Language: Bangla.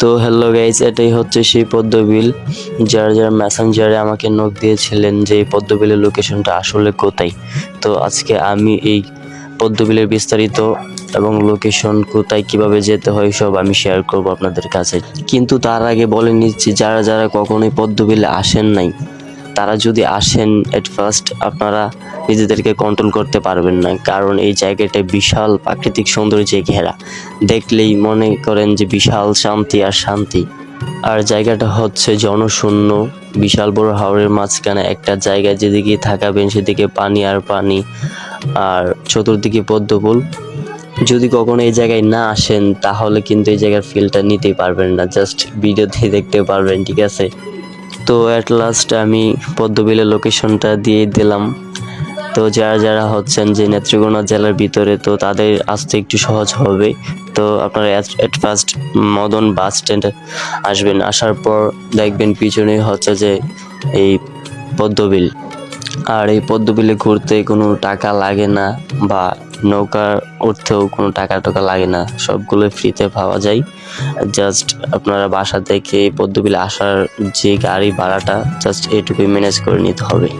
তো হ্যালো গাইজ এটাই হচ্ছে সেই পদ্মবিল, যারা যারা মেসেঞ্জারে আমাকে নোট দিয়েছিলেন যে এই পদ্মবিলের লোকেশনটা আসলে কোথায়। তো আজকে আমি এই পদ্মবিলের বিস্তারিত এবং লোকেশন কোথায়, কীভাবে যেতে হয়, সব আমি শেয়ার করব আপনাদের কাছে। কিন্তু তার আগে বলে নিচ্ছি, যারা যারা কখনোই পদ্মবিলে আসেন নাই তারা যদি আসেন এট ফার্স্ট আপনারা নিজেদেরকে কন্ট্রোল করতে পারবেন না। কারণ এই জায়গাটা বিশাল প্রাকৃতিক সৌন্দর্যে ঘেরা। দেখলেই মনে করেন যে বিশাল শান্তি আর শান্তি। আর জায়গাটা হচ্ছে জনশূন্য, বিশাল বড় হাওরের মাঝখানে একটা জায়গায় যেদিকে থাকাবেন সেদিকে পানি আর পানি, আর চতুর্দিকে পদ্মফুল। যদি কখনো এই জায়গায় না আসেন, তাহলে কিন্তু এই জায়গার ফিলটা নিতেই পারবেন না। জাস্ট ভিডিওতে দেখতে পারবেন, ঠিক আছে? তো অ্যাট লাস্ট আমি পদ্মবিলের লোকেশনটা দিয়ে দিলাম। তো যারা যারা হচ্ছেন যে নেত্রকোনা জেলার ভিতরে, তো তাদের আসতে একটু সহজ হবে। তো আপনারা at first Madan bus stand আসবেন। আসার পর দেখবেন পিছনে হচ্ছে যে এই পদ্মবিল। আর এই পদ্মবিলে ঘুরতে কোনো টাকা লাগে না বা নৌকা উঠতেও কোনো টাকা টাকা লাগে না, সবগুলো ফ্রিতে পাওয়া যায়। জাস্ট আপনারা বাসা থেকে পদ্মপিলে আসার যে গাড়ি ভাড়াটা জাস্ট এটুকুই ম্যানেজ করে নিতে হবে।